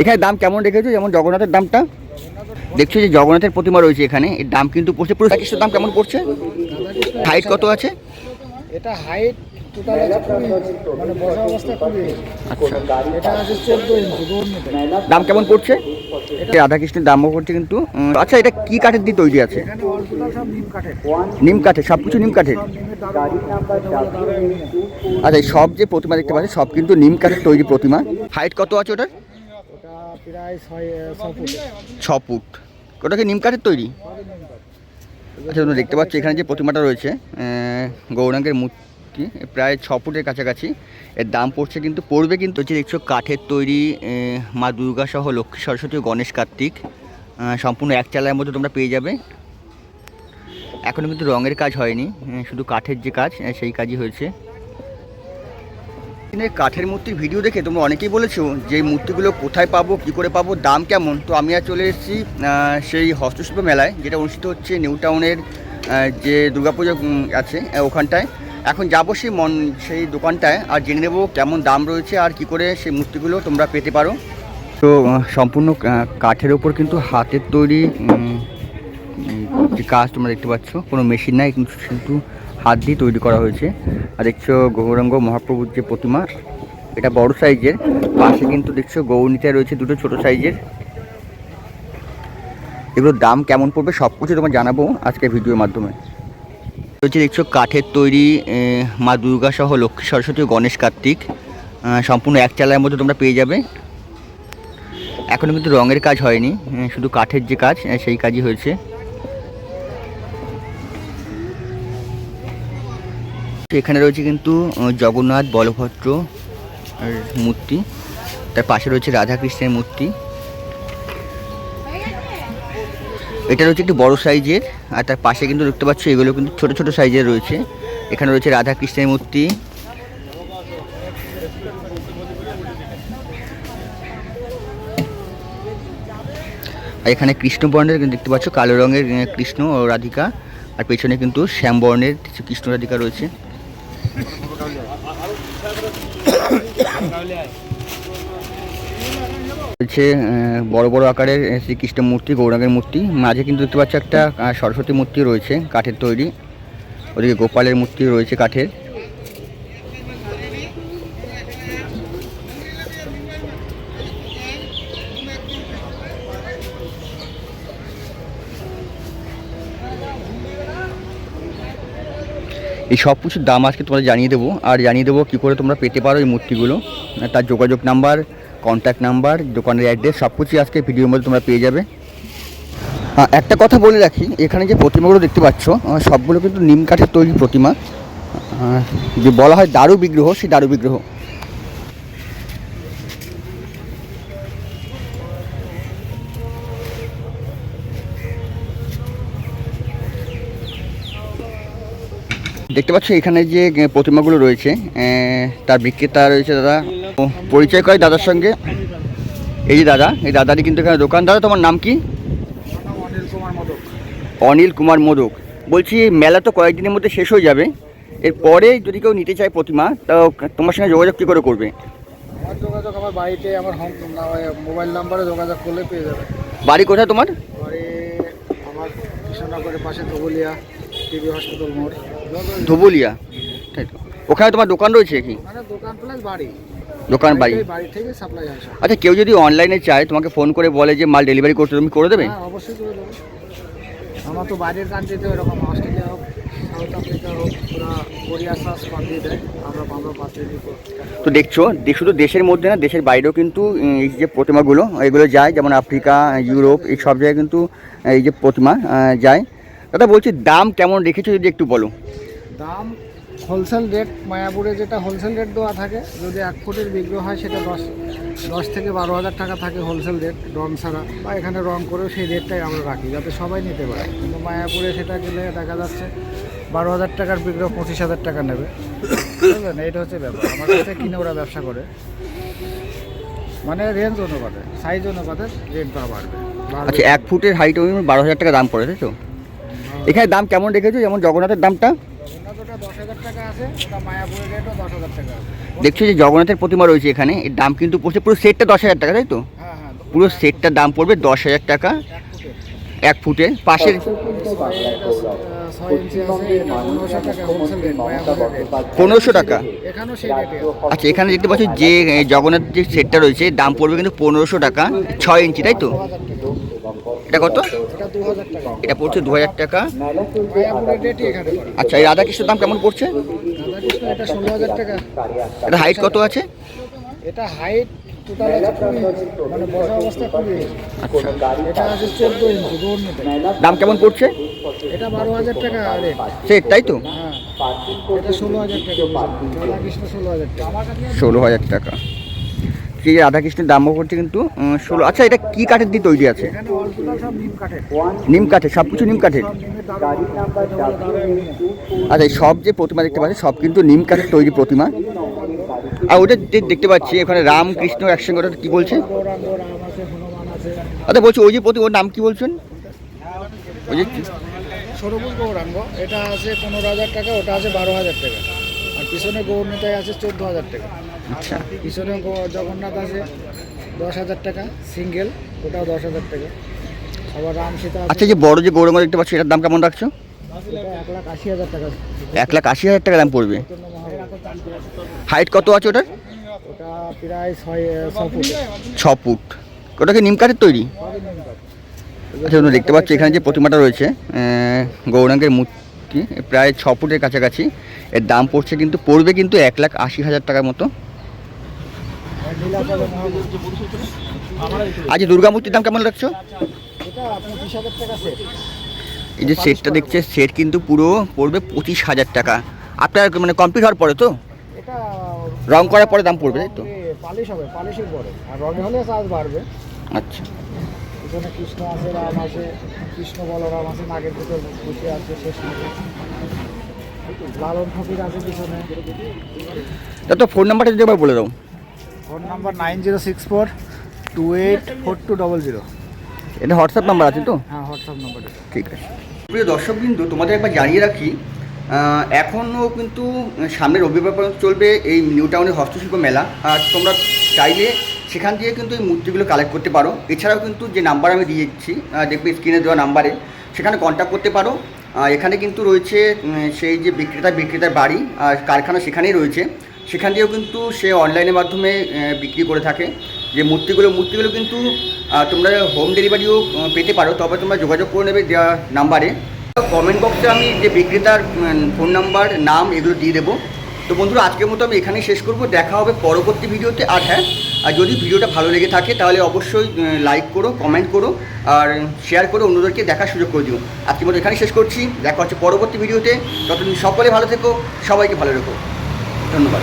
এখানে দাম কেমন রেখেছো? যেমন জগন্নাথের দামটা? দেখছ যে জগন্নাথের প্রতিমা রয়েছে এখানে। এর দাম কিন্তু পড়ছে পুরো প্যাকেজটার দাম কেমন পড়ছে? হাইট কত আছে? এটা হাইট মানে আচ্ছা। দাম কেমন পড়ছে? এটা রাধাকৃষ্ণের দামও পড়ছে কিন্তু আচ্ছা এটা কি কাঠের দিয়ে তৈরি আছে? নিম কাঠের। সব কিছু নিম কাঠের? আচ্ছা সব যে প্রতিমা দেখতে পাচ্ছি সব কিন্তু নিম কাঠের তৈরি প্রতিমা। হাইট কত আছে ওটার? ওটা প্রায় ছ ফুট। ওটা কি নিম কাঠের তৈরি? আচ্ছা তোমরা দেখতে পাচ্ছ এখানে যে প্রতিমাটা রয়েছে গৌরাঙ্গের মূর্তি, প্রায় ছ ফুটের কাছাকাছি। এর দাম পড়ছে কিন্তু, পড়বে কিন্তু হচ্ছে দেখছ কাঠের তৈরি মা দুর্গা সহ লক্ষ্মী সরস্বতী গণেশ কার্তিক। সম্পূর্ণ এক চালার মধ্যে তোমরা পেয়ে যাবে। এখনও কিন্তু রঙের কাজ হয়নি শুধু কাঠের যে কাজ সেই কাজই হয়েছে। এখানে কাঠের মূর্তির ভিডিও দেখে তোমরা অনেকেই বলেছ যে মূর্তিগুলো কোথায় পাবো, কী করে পাবো, দাম কেমন? তো আমি আর চলে এসেছি সেই হস্তশিল্প মেলায়, যেটা অনুষ্ঠিত হচ্ছে নিউ টাউনের যে দুর্গাপুজো আছে ওখানটায়। এখন যাব সেই মন, সেই দোকানটায়, আর জেনে নেব কেমন দাম রয়েছে আর কি করে সেই মূর্তিগুলো তোমরা পেতে পারো। তো সম্পূর্ণ কাঠের ওপর কিন্তু হাতের তৈরি যে কাজ তোমরা দেখতে পাচ্ছ, কোনো মেশিন নাই, কিন্তু হাত দিয়ে তৈরি করা হয়েছে। আর দেখছ গৌরাঙ্গ মহাপ্রভুর যে প্রতিমা, এটা বড় সাইজের। পাশে কিন্তু দেখছ গৌরনীতা রয়েছে দুটো ছোট সাইজের। এগুলোর দাম কেমন পড়বে সব কিছু তোমার জানাব আজকের ভিডিওর মাধ্যমে। রয়েছে দেখছ কাঠের তৈরি মা দুর্গা সহ লক্ষ্মী সরস্বতী ও গণেশ কার্তিক। সম্পূর্ণ এক চালার মধ্যে তোমরা পেয়ে যাবে। এখনও কিন্তু রঙের কাজ হয়নি শুধু কাঠের যে কাজ সেই কাজই হয়েছে। এখানে রয়েছে কিন্তু জগন্নাথ বলভদ্র মূর্তি। তার পাশে রয়েছে রাধাকৃষ্ণের মূর্তি। এটা রয়েছে একটু বড় সাইজের, আর তার পাশে কিন্তু দেখতে পাচ্ছ এগুলো কিন্তু ছোট ছোট সাইজের রয়েছে। এখানে রয়েছে রাধাকৃষ্ণের মূর্তি। আর এখানে কৃষ্ণ বর্ণের কিন্তু দেখতে পাচ্ছ, কালো রঙের কৃষ্ণ ও রাধিকা। আর পেছনে কিন্তু শ্যাম বর্ণের কিছু কৃষ্ণ রাধিকা রয়েছে। আহ, বড় বড় আকারের শ্রীকৃষ্ণ মূর্তি গৌরাঙ্গের মূর্তি। মাঝে কিন্তু দেখতে পাচ্ছি একটা সরস্বতী মূর্তি রয়েছে কাঠের তৈরি। ওদিকে গোপালের মূর্তি রয়েছে কাঠের। এই সব কিছুর দাম আজকে তোমরা জানিয়ে দেবো। আর জানিয়ে দেবো কী করে তোমরা পেতে পারো এই মূর্তিগুলো। তার যোগাযোগ নাম্বার কন্ট্যাক্ট নাম্বার, দোকানের অ্যাড্রেস সব কিছুই আজকে ভিডিওর মধ্যে তোমরা পেয়ে যাবে। একটা কথা বলে রাখি, এখানে যে প্রতিমাগুলো দেখতে পাচ্ছ সবগুলো কিন্তু নিম কাঠের তৈরি প্রতিমা। যে বলা হয় দারু বিগ্রহ সেই দারু বিগ্রহ দেখতে পাচ্ছ এখানে যে প্রতিমাগুলো রয়েছে তার বিক্রেতা রয়েছে দাদা। পরিচয় করে দাদার সঙ্গে। এই যে দাদা এই দাদারই কিন্তু এখানে দোকান। দাদা তোমার নাম কি? অনিল কুমার মোদক। বলছি মেলা তো কয়েকদিনের মধ্যে শেষ হয়ে যাবে। এরপরে যদি কেউ নিতে চায় প্রতিমা তো তোমার সঙ্গে যোগাযোগ কী করে করবে? আমার যোগাযোগ আমার বাড়িতে আমার হোম মোবাইল নাম্বারে যোগাযোগ করলে পেয়ে যাবে। বাড়ি কোথায় তোমার? বাড়ি আমার কৃষ্ণনগরের পাশে টিভি হসপিটাল মোড়। ধুবুলিয়া? ওখানে তোমার দোকান রয়েছে কি? দোকান বাড়ি। আচ্ছা কেউ যদি অনলাইনে চায় তোমাকে ফোন করে বলে যে মাল ডেলিভারি করতে তুমি করে দেবে? হ্যাঁ অবশ্যই করে দেবো। আমার তো বাইরের কান্ট্রিতে এরকম অস্ট্রেলিয়া হোক সাউথ আফ্রিকা হোক ওরা কোরিয়া সার্চ পাঠিয়ে দেয়। আমরা আমরা পাঠিয়ে দিই তো দেখছ শুধু দেশের মধ্যে না দেশের বাইরেও কিন্তু এই যে প্রতিমাগুলো এগুলো যায় যেমন আফ্রিকা ইউরোপ এই সব জায়গায় কিন্তু এই যে প্রতিমা যায়। দাদা বলছি দাম কেমন রেখেছো যদি একটু বলো। দাম হোলসেল রেট মায়াপুরে যেটা হোলসেল রেট দেওয়া থাকে যদি এক ফুটের বিগ্রহ হয় সেটা দশ দশ থেকে বারো হাজার টাকা থাকে হোলসেল রেট রং ছাড়া। বা এখানে রং করেও সেই রেটটাই আমরা রাখি যাতে সবাই নিতে পারে। কিন্তু মায়াপুরে সেটা গেলে দেখা যাচ্ছে বারো হাজার টাকার বিগ্রহ পঁচিশ হাজার টাকা নেবে। বুঝলেন? এইটা হচ্ছে ব্যাপার। আমার কাছে কিনে ওরা ব্যবসা করে। মানে রেঞ্জ অনুপাতে সাইজ অনুপাতে রেটটা বাড়বে। বাড়বে। আচ্ছা এক ফুটের হাইট ওই বারো হাজার টাকা দাম পড়ে তাই তো? এখানে দাম কেমন রেখেছো? যেমন জগন্নাথের দামটা? দেখছ যে জগন্নাথের প্রতিমা রয়েছে এখানে এর দাম কিন্তু পড়ছে পুরো সেটটা দশ হাজার টাকা তাই তো? হ্যাঁ হ্যাঁ পুরো সেটটার দাম পড়বে দশ হাজার টাকা। এক ফুটের। পাশের পনেরোশো টাকা আচ্ছা এখানে দেখতে পাচ্ছি যে জগন্নাথ যে সেটটা রয়েছে দাম পড়বে কিন্তু পনেরোশো টাকা ছয় ইঞ্চি তাই তো? এটা কত? এটা পড়ছে দু হাজার টাকা। আচ্ছা এই রাধাকৃষ্ণের দাম কেমন পড়ছে? এটা হাইট কত আছে? এটা হাইট মানে আচ্ছা। দাম কেমন পড়ছে? এটা বারো হাজার টাকা তাই তো? হ্যাঁ। ষোলো হাজার টাকা। ষোলো হাজার টাকা। সেই রাধাকৃষ্ণের দামও পড়ছে কিন্তু ষোলো আচ্ছা এটা কি কাঠের দিয়ে তৈরি আছে? নিম কাঠের। সব কিছু নিম কাঠের? আচ্ছা সব যে প্রতিমা দেখতে পাচ্ছি সব কিন্তু নিম কাঠের তৈরি প্রতিমা। আর ওটা যে দেখতে পাচ্ছি এখানে রাম কৃষ্ণ একসঙ্গে ওটা কি বলছে? আচ্ছা বলছি ওই যে প্রতি ওর নাম কি বলছেন? ওই যে সরবুজ গৌরাঙ্গ। এটা আছে পনেরো হাজার টাকা ওটা আছে বারো হাজার টাকা। পিছনে গৌরনীতায় আছে চোদ্দ হাজার টাকা। আচ্ছা। পিছনে জগন্নাথ আছে দশ হাজার টাকা সিঙ্গেল ওটাও দশ হাজার টাকা। আবার রাম সীতা আচ্ছা যে বড় যে গৌরঙ্গ দেখতে পাচ্ছি এটার দাম কেমন রাখছো? এক লাখ আশি হাজার টাকা। এক লাখ আশি হাজার টাকা দাম পড়বে। হাইট কত আছে ওটার? ওটা প্রায় ছয় ছ ফুট। ছ ফুট। ওটা কি নিম কাঠের তৈরি? আচ্ছা দেখতে পাচ্ছি এখানে যে প্রতিমাটা রয়েছে গৌরাঙ্গের মূর্তি। প্রায় ছ ফুটের কাছাকাছি। এর দাম পড়ছে কিন্তু পড়বে কিন্তু এক লাখ আশি হাজার টাকার মতো। নীলাচলে মহাপ্রভু। আজ দুর্গা মূর্তির দাম কেমন রাখছো এটা পঁচিশ হাজার টাকা সেট এই যে সেটটা দেখছে সেট কিন্তু পুরো পড়বে পঁচিশ হাজার টাকা। আপনার মানে কমপ্লিট হওয়ার পরে তো? এটা রং করার পরে দাম পড়বে তাই তো? পালিশ হবে পালিশের পরে। আর রঙে হলে চার্জ বাড়বে। আচ্ছা। এখানে কৃষ্ণ আছে রাম আছে কৃষ্ণ বলরাম আছে নাগের ভিতর বসে আছে শেষ লালন ফকির আছে পিছনে। তা তো ফোন নাম্বারটা যদি একবার বলে দাও। Phone number nine zero six four two eight four two double zero এটা হোয়াটসঅ্যাপ নাম্বার আছে তো? হ্যাঁ হোয়াটসঅ্যাপ নাম্বার ঠিক আছে। প্রিয় দর্শকবৃন্দ তোমাদের একবার জানিয়ে রাখি এখনও কিন্তু সামনের রবিবার পর্যন্ত চলবে এই নিউ টাউনের হস্তশিল্প মেলা। আর তোমরা চাইলে সেখান থেকে কিন্তু এই মূর্তিগুলো কালেক্ট করতে পারো। এছাড়াও কিন্তু যে নাম্বার আমি দিয়ে দিচ্ছি দেখবে স্ক্রিনে দেওয়া নাম্বারে সেখানে কন্ট্যাক্ট করতে পারো। এখানে কিন্তু রয়েছে সেই যে বিক্রেতা, বিক্রেতার বাড়ি, আর কারখানা সেখানেই রয়েছে। সেখান দিয়েও কিন্তু সে অনলাইনের মাধ্যমে বিক্রি করে থাকে। যে মূর্তিগুলো মূর্তিগুলো কিন্তু তোমরা হোম ডেলিভারিও পেতে পারো। তবে তোমরা যোগাযোগ করে নেবে দেওয়া নাম্বারে কমেন্ট বক্সে আমি যে বিক্রেতার ফোন নাম্বার নাম এগুলো দিয়ে দেবো। তো বন্ধুরা, আজকের মতো আমি এখানেই শেষ করব। দেখা হবে পরবর্তী ভিডিওতে। আর হ্যাঁ আর যদি ভিডিওটা ভালো লেগে থাকে, তাহলে অবশ্যই লাইক করো কমেন্ট করো, আর শেয়ার করে, অন্যদেরকে দেখার সুযোগ করে দিও। আজকের মতো এখানেই শেষ করছি। দেখা হচ্ছে পরবর্তী ভিডিওতে। ততদিন সকলে ভালো থেকো, সবাইকে ভালো রেখো। ধন্যবাদ।